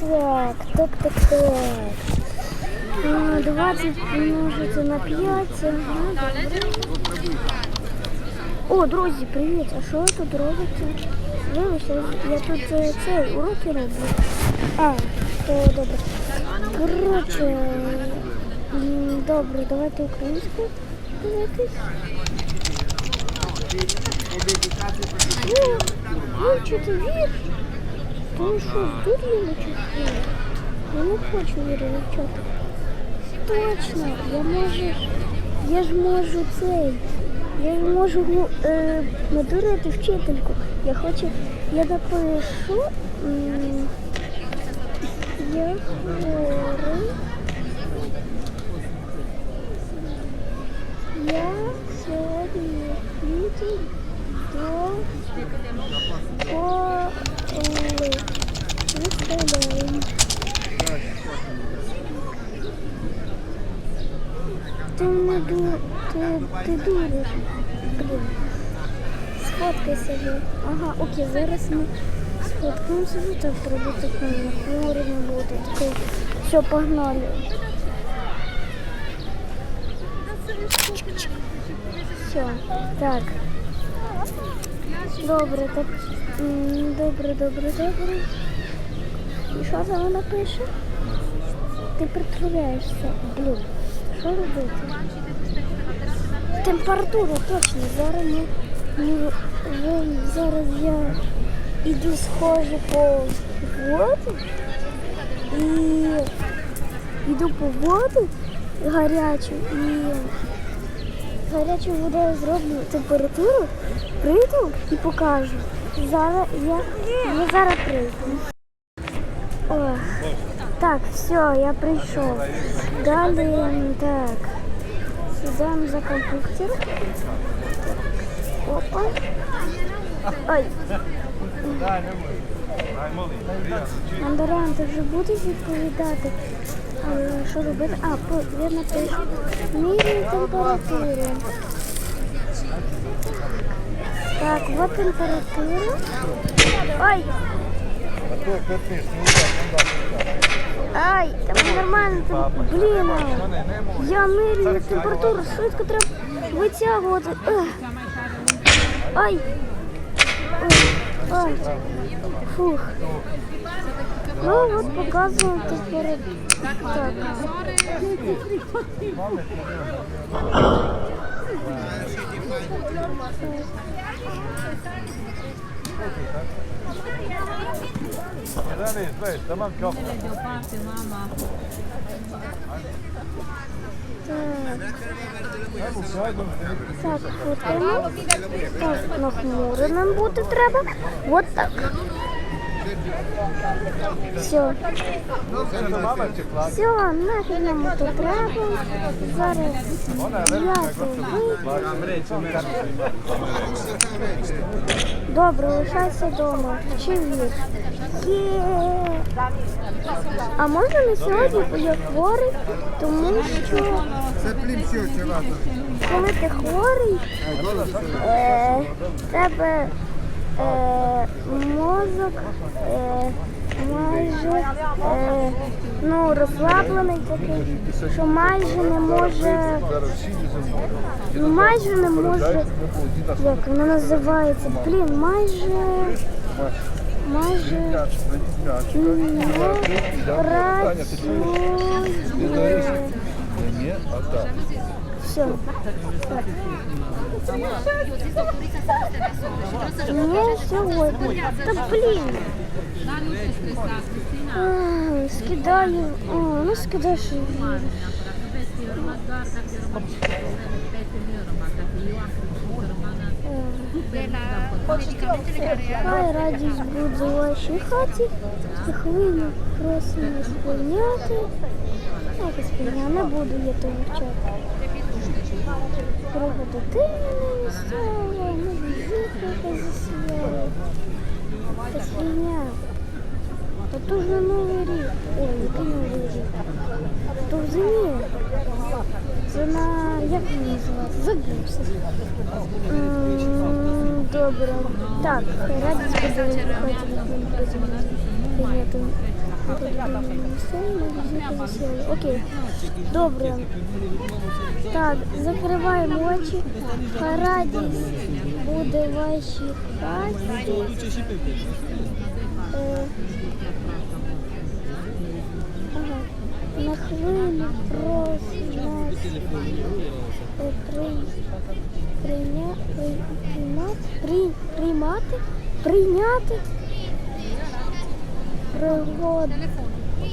Так, так, так, так. А, 20 помножити на 5. Ага, добре. О, друзі, привіт! А що ви тут робите? Вибачте, я тут е, цей уроки роблю. А, то добре. Коротше, м, добре, давайте українську дивитись. О, вивчити вірш. Ти що, здуріли чи що? Я не хочу віру вивчати. Точно, я можу, я ж можу цей. Я ж можу ну, е, надурити вчительку. Я хочу, я напишу. Я хворий. Я сьогодні піду до школи. Виставляємо. Ти не ду... ти, ти дуриш. Блін. Сфоткай себе. Ага, окей, зараз ми сфоткаємо себе. Так, треба таке нахмурено бути. Таке. Все, погнали. Все, так. Добре, так. Добре, добре, добре. І що там вона пише? Ти притворяєшся. Блін, що робити? Температуру точно. Зараз ми, ви- зараз я іду схожу по воду і йду по воду гарячу і гарячу водою зроблю температуру, прийду і покажу. Зараз я, я зараз прийду. Ох. Так, все, я прийшов. Далі так. Сідаємо за комп'ютер. Опа. Ой, Мандаран, ти вже будеш відповідати? А, що робити? А, по- я напишу. Міряю температуру. Так, вот температура. Ой, ай, там нормально. Там, блін, я міряю температуру, швидко треба витягувати. Ай. Ай. Фух. Ну вот показываю температуру. Так. Так, фоткаємо. Так, нахмуреним бути треба. Вот так. Все. Все, нафіг нам то треба. Зараз я. Добре, лишайся вдома. Чи вір? Є. А можна не сьогодні, я хворий, тому що коли ти хворий, е, тебе е, мозок е, майже е, ну, розслаблений такий, що майже не може, ну майже не може, як воно називається, блін, майже, майже не працює. Все. Не сьогодні. Та блін. А, Скидаю. О, ну скидаєш. і віриш. Хай радість буде у вашій хаті. Хвилю просимо спільняти. Як спільня, не буду я то вивчати. Кругу дитини не місцева, не візитка засіяла. Та свиня. Та то ж на Новий рік. Ой, який Новий рік. То в зимі. Це на, як він називається? Забувся. М, Добре. Так, радість буде виходити на прийняти. засіяли. Окей. Добре. Так, закриваємо очі. Радість буде в вашій хаті. Е. На хвилю просить нас е, при, прийня, при, приймати, при, приймати, прийняти пригоду.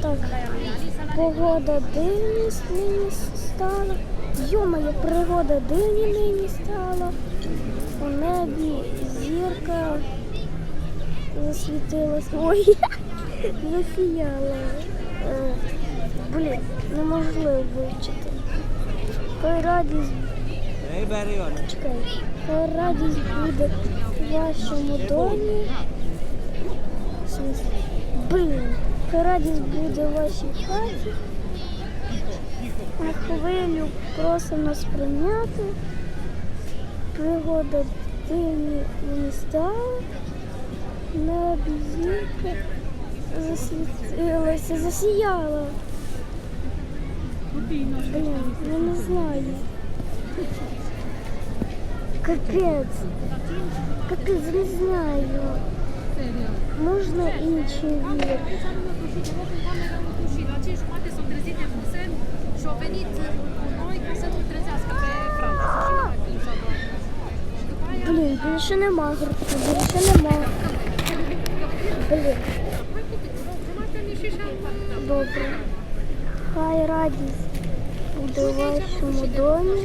Так, погода дивність нині стала. Йомає, пригода дивні нині стала. У небі зірка засвітилась. Ой, засіяла. Е, Блін, неможливо вивчити. Хай радість Чекай, хай радість буде в вашому домі. Блін, хай радість буде в вашій хаті. На хвилю просимо нас прийняти. Пригода дивні міста. Небі зірка засвітилася, засіяла. Блін, я не знаю. Капець. Капець, не знаю. Можна інші вірш? Și la 5 s-au trezit de Bruxelles și au venit cu noi ca să nu trezească pe Franța. Și nu mai luat. Și după aia, Блін, більше нема гурту, більше нема. Блін, добре. Хай радість буде в вашому домі.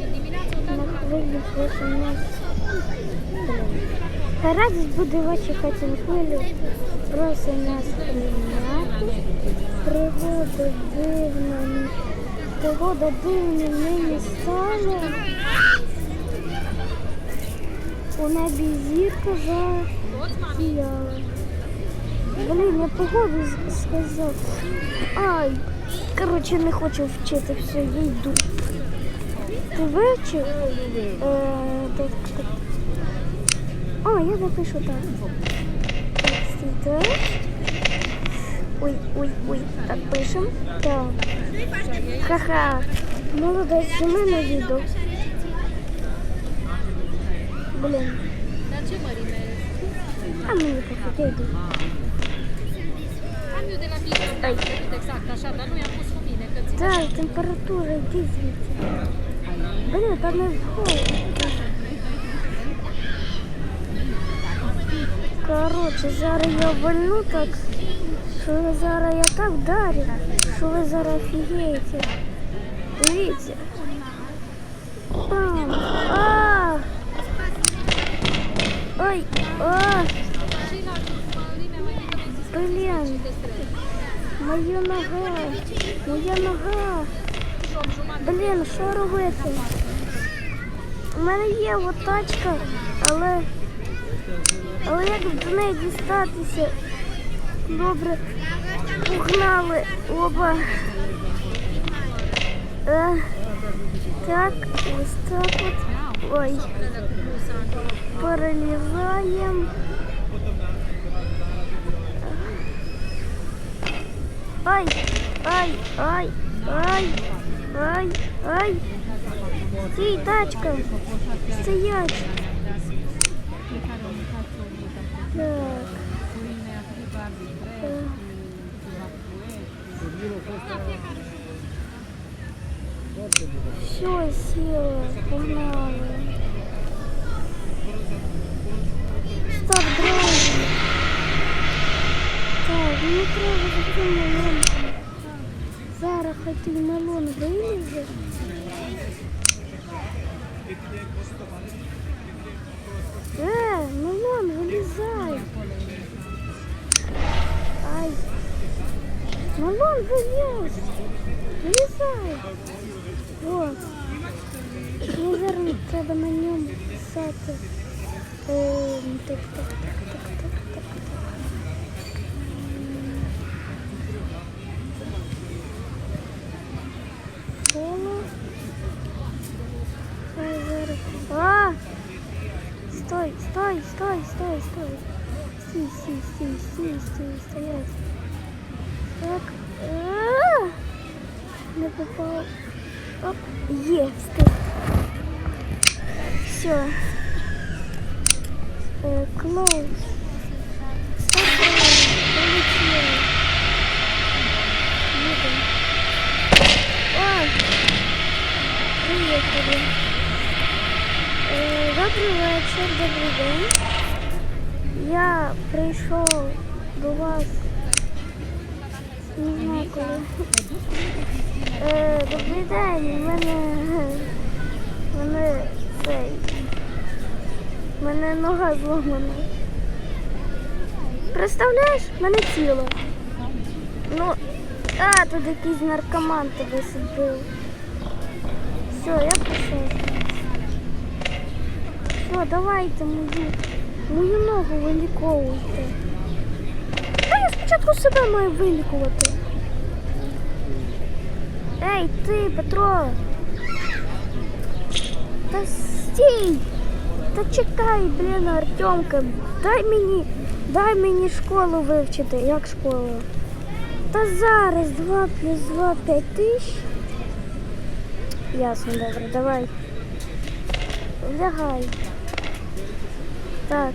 На хвилі прошу нас. Хай радість буде в вашій хаті на хвилі. Прошу нас прийняти. Пригода дивна. Пригода дивна нині стала. У небі засіяла. Блін, я погоду сказав. Ай, коротше, не хочу вчити все, я йду. Ти вивчив? Е, так, так. А, я запишу. Так, стійте. Ой, ой, ой. Так, пишем. Так. Ха-ха. Молодець, у мене відео. Блін. А мені пофіг, я йду. Țin Так, температура, йди звідси. Блін, там не входить. Коротше, зараз я вольну так, що ви зараз я так що ви зараз офігієте. Дивіться. Бам! А! Ой! Există Блін! Моя нога! Моя нога! Блін, що робити? У мене є от тачка, але. Але як до неї дістатися? Добре. Погнали оба. Е, так, ось так от. Ой. Перелізаємо. Ай, ай, ай, ай, ай, ай. Стій, тачка. Стоять. Так. Все, сіла, погнали. Стоп, драйв. Так, не треба за цим малонком. Зараз хай той малон вилізе. Е, малон, вилізай. Ай. Малон, виліз. Вилізай. О. Мені зараз треба на ньому писати. Ем, так, так, так, так, так, так, так. Коло. Хай зараз. А! Стой, стой, стой, стой, стой. Стій, стій, стій, стій, стій, стоять. Так. А! Не попав. Оп, є, встиг. Все. Е, Клоус. Опа, полетіли. Їдемо. Ой. Приїхали. Е, Добрий вечір, добрий день. Я прийшов до вас. Не знаю. Е, добрий день. У мене. у мене цей. У мене нога зломана. Представляєш, в мене тіло. Ну, а, тут якийсь наркоман тебе сидив. Все, я пішов. Все, давайте мою, мою ногу виліковуйте. Спочатку себе маю вилікувати. Ей, ти, Петро. Та стій! Та чекай, блін, Артемка, дай мені, дай мені школу вивчити. Як школу? Та зараз 2 плюс 2 5 тисяч. Ясно, добре, давай. Лягай. Так,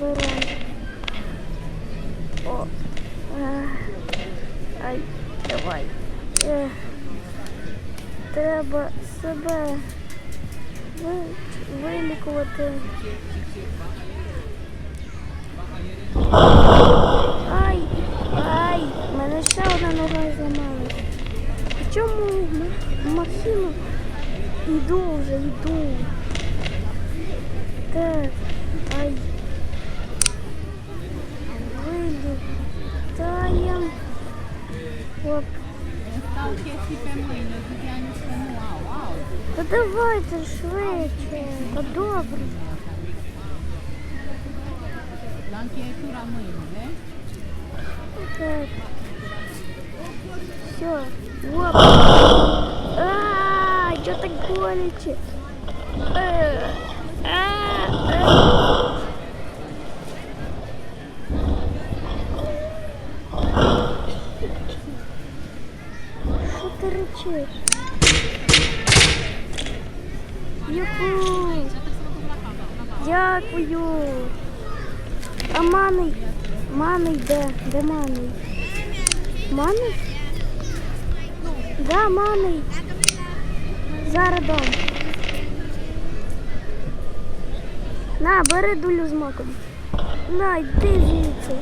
беремо. О. Е, Ай, давай. Треба себе ви- вилікувати. Ай, ай, мене ще одна нога зламалась. В чому махіну? Йду вже, йду. Так, ай. Вилітаєм. Оп. Та давайте швидше. Та добре. Так. Все. Оп. А, что так боляче? Э, а, а. Що? Юху. Дякую. А маний? Маний де? Де маний? Маний? Да, маний. Зараз дам. На, бери дулю з маком. На, йди звідси.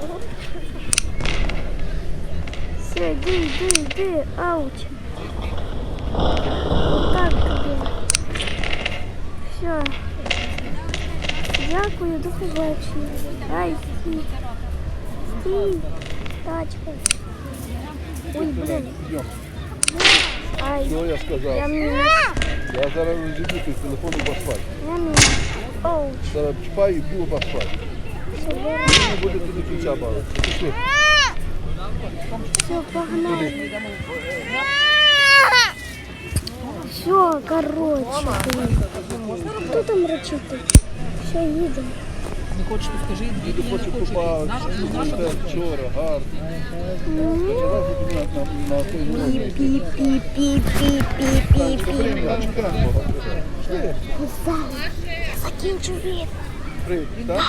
Все, йди, йди, йди. Ауч. Все. Дякую, до побачення. Ай, стій. Стій. Тачка. Ой, блин. Ай, що я сказав? я мінус. Я зараз розіб'ю телефон об асфальт. Я мінус. Оу, Зараз чіпаю і б'ю об асфальт. Не буде туди ключа бавити. Все, погнали. Все, короче, блин. Хто там речити? Все, їдемо. Не хочете, скажіть, Діду не хочу хочете. купати. Нашу, нашу. Це вчора, гарно. Вчора на, на, на той номер. Пі-пі-пі-пі-пі-пі. А чекай, Бога. Пішли. Закінчу від. Привіт, так?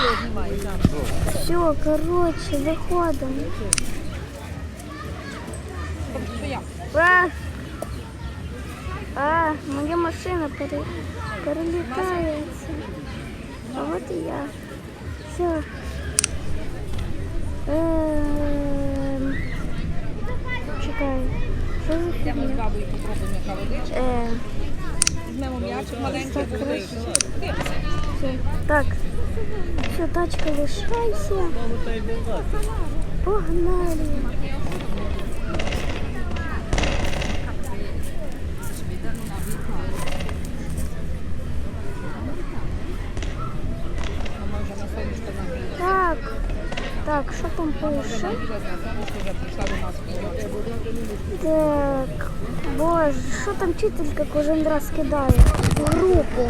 Все, короче, виходимо. А, а, моя машина пере, перелітається. А от і я. Все. Ем, чекай. Що за Йдемо з бабою попробуємо, яка водичка. Е, Візьмемо м'ячик маленький, водичку. так. Все, тачка лишайся. Погнали. Може на сонечко нагріє. Так. Так, що там пише? Так, боже, що там вчителька кожен раз кидає? В групу.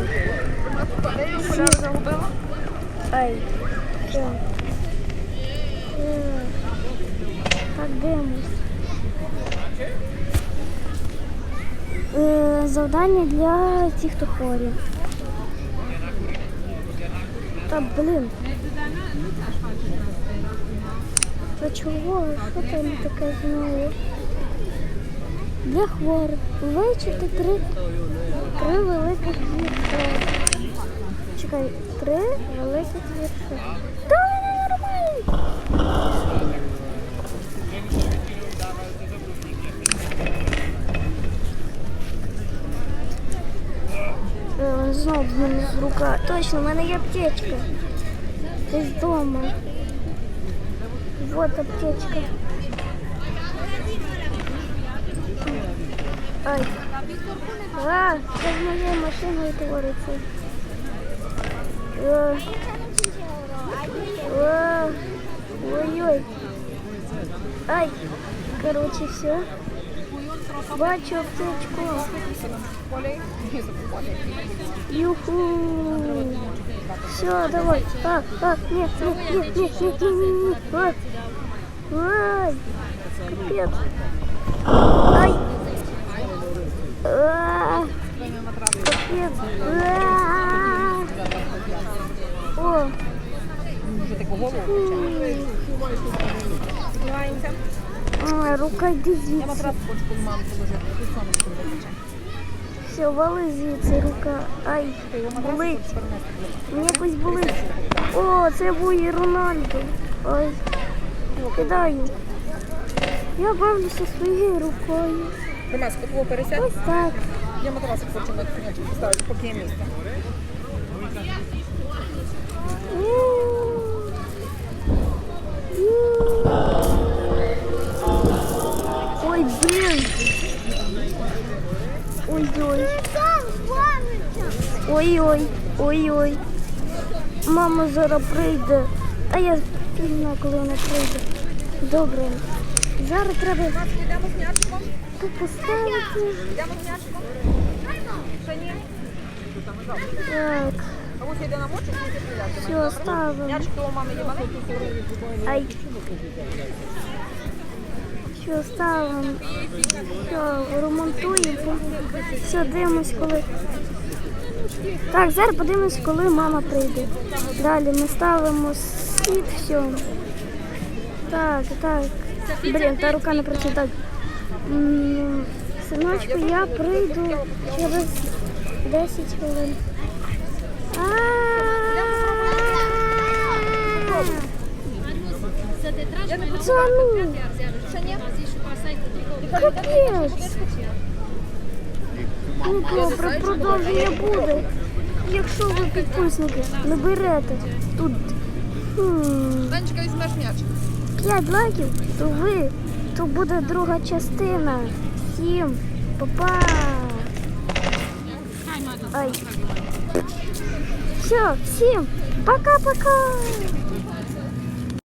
Що загубила? Ай. Так. Так, дивимось. Е, завдання для тих, хто хворі. Та блін. Та чого? Що там таке знову? Для хворих. Вивчити три, три великих вірша. Чекай, три великих вірша. Та. Е, Знову в мене рука. Точно, в мене є аптечка. Десь вдома. Вот аптечка. Ай. А, це з моєю машиною твориться. Е. Е. Ой-ой. Ай. Короче, все. Бачу аптечку. Юху! Все, давай. А, а, нет, нет, нет, нет, нет, нет, нет, нет. А. Ай, капец. Ай. А, капец. А. О, Може таку голову м. Піднімаємося. А, рука йди Я звідси. матрас хочу під маму положити. Тут сонечко виключе. Все, вали звідси, рука. Ай, болить. Мені якось болить. О, це був і Рональдо. Ой, кидаю. Я бавлюся своєю рукою. Ромас, котово пересядь. Ось так. Я матрасик хочу на поставити, поки є місце. Ой, Ой-ой. Ой-ой. Ой-ой. Мама зараз прийде. А я пізно, коли вона прийде. Добре. Зараз треба тут поставити. Так. Все, ставимо. Ай. Що ставимо? Що, ремонтуємо. Все, дивимось, коли. Так, зараз подивимось, коли мама прийде. Далі ми ставимо світ, все. Так, так. Блін, та рука не працює. Так. Синочку, я прийду через 10 хвилин. А-а-а! Să te tragi mai la Це ну, добре, продовження буде. Якщо ви підписники не берете тут хм, Данечка, візьмеш м'ячик. 5 лайків, то ви, то буде друга частина. Всім па-па. Ай. Все, всім пока-пока.